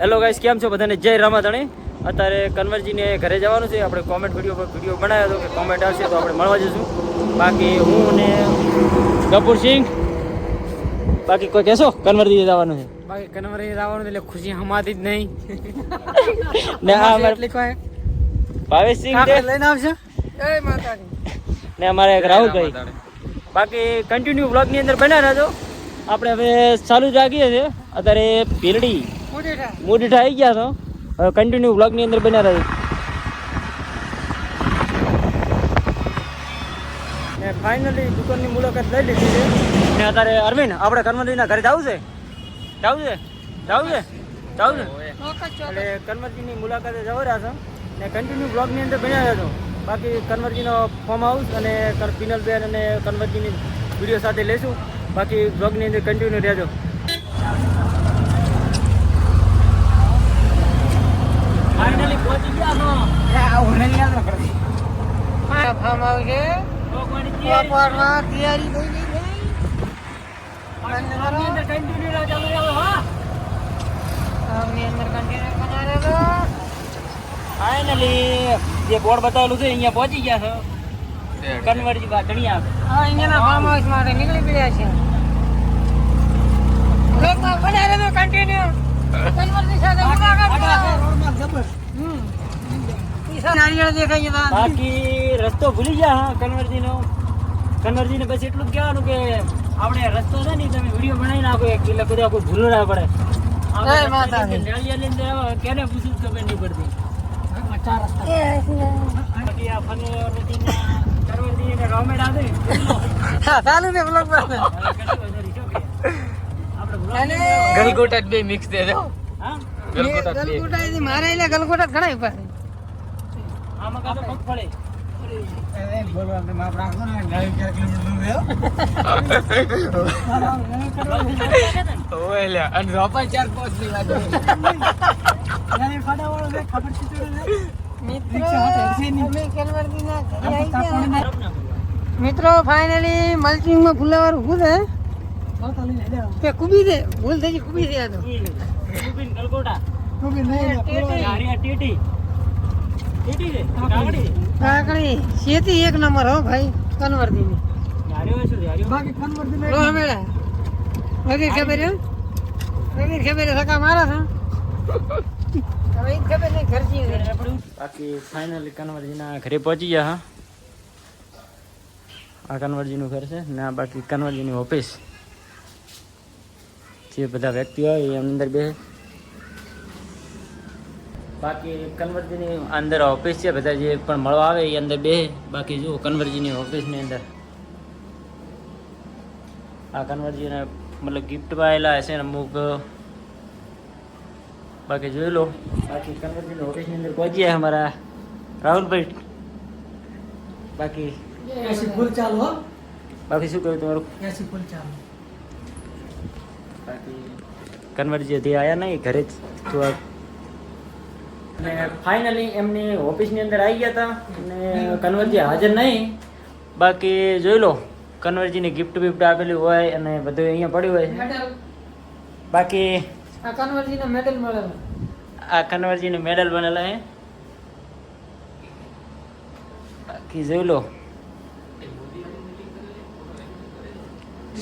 Hello guys કેમ છો બધાને? જય રામાધણી. અત્યારે કન્વરજીને ઘરે જવાનું છે. આપણે કોમેન્ટ વીડિયો પર વીડિયો બનાવ્યો હતો કે કોમેન્ટ આવશે તો આપણે મળવા જઈશું. બાકી હું ને કપૂર સિંહ. બાકી કોઈ કહેશો? કન્વરજી જવાનું છે. બાકી કન્વરજી જવાનું એટલે ખુશી હમાતી જ નહીં. ને આ અમારે એટલી કોઈ ભાવેશ સિંહ લઈને આવશે? એ માતાજી. ને અમારે એક રાહુલભાઈ બાકી કન્ટિન્યુ બ્લોગની અંદર બન્યા રહેજો આપણે હવે ચાલુ જ રાખીએ છીએ. અત્યારે પીરડી મોડીઠા આવી ગયા છો હવે કન્ટિન્યુ બ્લોગની અંદર બન્યા રહેજો ને ફાઇનલી દુકાનની મુલાકાત લઈ લીધી છે. ને અત્યારે અરવિંદ આપણે કર્મજીના ઘરે જવું છે? જવું છે? જવું છે? જવું છે? એટલે કન્વરજીની મુલાકાતે જવા રહ્યા છો ને કન્ટિન્યુ બ્લોગની અંદર બન્યા રહેજો બાકી કન્વરજીનો ફોર્મ હાઉસ અને પિનલબેન અને કન્વરજીની વીડિયો સાથે લેશું બાકી બ્લોગની અંદર કન્ટિન્યુ રહેજો. ફાઇનલી પહોંચી ગયા ફોર્મ ફાર્મ આવશે તૈયારી. થઈ ગઈ અંદર કન્ટિન્યુ રહેજો હા. અંદર કન્ટિન્યુ બનાવેલો ફાઇનલી જે બોર્ડ બતાવેલું છે અહીંયા પહોંચી ગયા છે. કન્વર્જી બા ધણિયા હા અહીંયાના ફાર્મ હાઉસ માટે નીકળી પડ્યા છે કન્ટિન્યુ સાથે મુલાકાત કરો નારિયેળ દેખાય બાકી. રસ્તો ભૂલી ગયા હા કન્વરજીનો. કન્વરજીને પછી એટલું જ કહેવાનું કે આપણે રસ્તો છે ને તમે વીડિયો બનાવી નાખો એક એટલે બધા કોઈ ભૂલ ના પડે કેને પૂછ્યું ખબર નહીં પડતી. હા, ચાલુ ને બ્લોગ ગલગોટા બે મિક્સ દે દો. ગલગોટા મારે ગલગોટા ઘણા પાસે આમાં મિત્રો અમે મલ્ચિંગમાં ફાઇનલી ફુલાવાર ઊભું છે કૂબી દે ભૂલ થઈ કુબી આ તો. કુબી ટીટી. છે કાકડી. શેતી એક નંબર હો ભાઈ શું છે હારિયો લો મેળા વગીર ખબર હે વગીર ખબર હે સકા મારા છે? હવે ખબર નહીં ઘરજી બાકી ફાઇનલી કન્વરજીના ઘરે પહોંચી ગયા હા? આ કનવરજીનું ઘર છે ને આ બાકી કન્વરજીની ઓફિસ જે બધા વ્યક્તિઓ હોય એ અંદર બે બાકી કન્વર્જીની અંદર ઓફિસ છે બધા જે પણ મળવા આવે એ અંદર બે બાકી જુઓ કન્વર્જીની ઓફિસની અંદર. આ કન્વર્જીને મતલબ ગિફ્ટમાં આવેલા હશે ને અમુક. બાકી જોઈ લો. બાકી કન્વર્જીની ઓફિસની અંદર પહોંચી ગયા અમારા રાહુલભાઈ. બાકી બાકી શું કહ્યું તમારું? બાકી કન્વર્જી હજી આવ્યા નહીં ઘરે જ? થોડાક અને ફાઇનલી એમની ઓફિસની અંદર આવી ગયા હતા અને કન્વરજી હાજર નહીં. બાકી જોઈ લો કન્વરજીની ગિફ્ટ બિફ્ટ આપેલી હોય અને બધું અહીંયા પડ્યું હોય. બાકી આ કન્વરજીનો મેડલ મળેલો. આ કન્વરજીનો મેડલ બનેલા હે. બાકી જોઈ લો.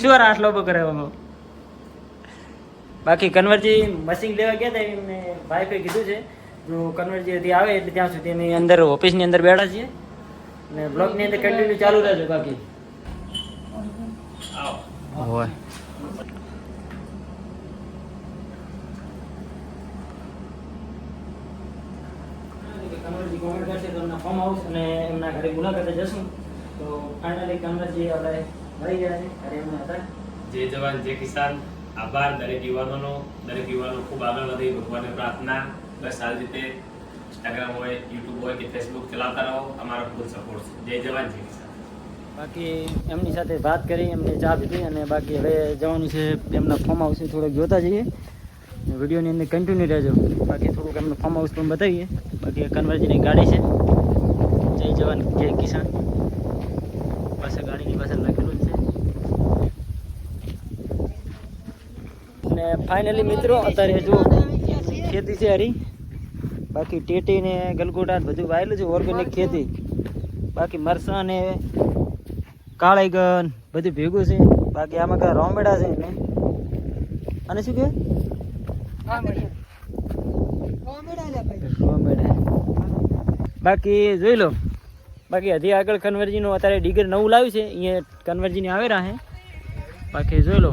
શું આટલો ઊભો કરે બાકી કન્વરજી મશીન લેવા ગયા હતા એમને ભાઈ કીધું છે? જો કન્વર્જી આવે એટલે ત્યાં સુધી એની અંદર ઓફિસની અંદર બેઠા છીએ. અને બ્લોગની અંદર કન્ટિન્યુ ચાલુ રહેજો બાકી. હોય. કોમેન્ટ કરશે તો એમના ફાર્મ હાઉસ અને એમના ઘરે મુલાકાતે જશું. તો ફાઇનલી કન્વર્જી આપણે મળી ગયા છે. ઘરે એમના હતા. જય જવાન જય કિસાન આભાર દરેક યુવાનોનો દરેક યુવાનો ખૂબ આગળ વધે ભગવાન ભગવાનને પ્રાર્થના. બસ આ રીતે ઇન્સ્ટાગ્રામ હોય યુટ્યુબ હોય કે ફેસબુક ચલાવતા રહો, અમારો ફૂલ સપોર્ટ જય જવાન જય બાકી એમની સાથે વાત કરી, એમને ચા પીધી અને બાકી હવે જવાનું છે એમના ફોર્મ હાઉસ થોડુંક જોતા જઈએ. વિડીયોની અંદર કન્ટિન્યુ રહેજો. બાકી થોડુંક એમનું ફોર્મ હાઉસ પણ બતાવીએ. બાકી કન્વર્જીની ગાડી છે. જય જવાન, જય કિસાન. પાસે ગાડીની પાસે લખેલું છે. ફાઇનલી મિત્રો, અત્યારે જો ખેતી છે હરી. બાકી ટેટી ને ગલગોટા બધું વાયેલું છે ઓર્ગેનિક ખેતી. બાકી મરસા ને કાળાઈગન બધું ભેગું છે. બાકી આમાં કઈ રોમેડા છે ને અને શું કે બાકી જોઈ લો. બાકી હજી આગળ કન્વર્જીનું અત્યારે ડીગર નવું લાવ્યું છે. અહીંયા કન્વર્જીની આવે રહે. બાકી જોઈ લો.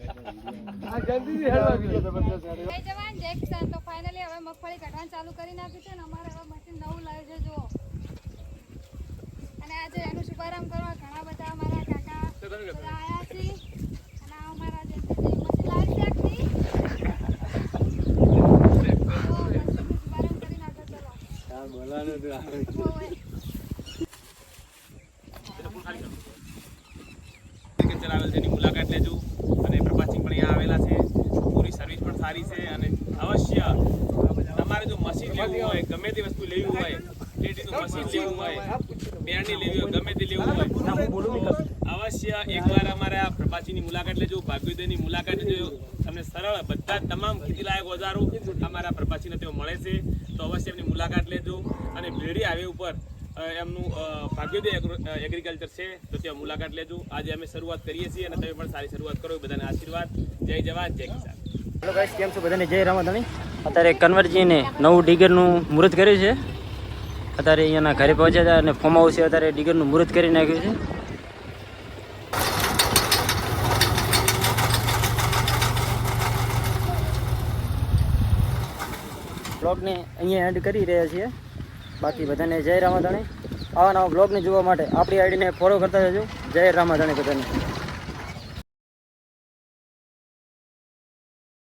જય જવાન જય કિસાન. તો ફાઇનલી હવે મગફળી કાઢવાનું ચાલુ કરી નાખ્યું છે ને અમારે હવે મશીન નવું લાવ્યું છે જુઓ. અને આજે એનો શુભારંભ કરવા ઘણા બધા અમારા કાકા બધા છે અને અમારા જે મશીન લાવી કે નહીં? તો મશીનનો શુભારંભ કરી નાખો ચલો ઓય. કે ચલાવેલ છે એની મુલાકાત લેજો અને પ્રભાસિંહ પણ અહીંયા આવેલા છે પૂરી સર્વિસ પણ સારી છે અને અવશ્ય તમારે જો મશીન લેવું હોય ગમે તે વસ્તુ લેવી હોય ટેટીનું મશીન લેવું હોય બેરણી લેવી હોય ગમે તે લેવું હોય. અવશ્ય એકવાર અમારા પ્રભાસીની મુલાકાત લેજો ભાગ્યોદયની મુલાકાત લેજો. તમને સરળ બધા તમામ ખેતીલાયક ઓજારો અમારા પ્રભાસીને તેઓ મળે છે. તો અવશ્ય એમની મુલાકાત લેજો. અને ભેડી હાઈવે ઉપર એમનું ભાગ્યોદય એગ્રીકલ્ચર છે તો ત્યાં મુલાકાત લેજો. આજે અમે શરૂઆત કરીએ છીએ અને તમે પણ સારી શરૂઆત કરો. બધાને આશીર્વાદ. જય જવાન જય કિસાન. હેલો ગાઈસ કેમ છો બધાને? જય રામાધણી. અત્યારે કન્વર્જીને નવું ડીગરનું મુહૂર્ત કર્યું છે. અત્યારે અહીંયાના ઘરે પહોંચ્યા હતા અને ફોર્મ હાઉસે અત્યારે ડીગરનું મુહૂર્ત કરી નાખ્યું છે. બ્લોગને અહીંયા એન્ડ કરી રહ્યા છીએ. બાકી બધાને જય રામાધાણી. આવા નવા બ્લોગને જોવા માટે આપણી આઈડીને ફોલો કરતા જજો જય રામાધાણી બધાને.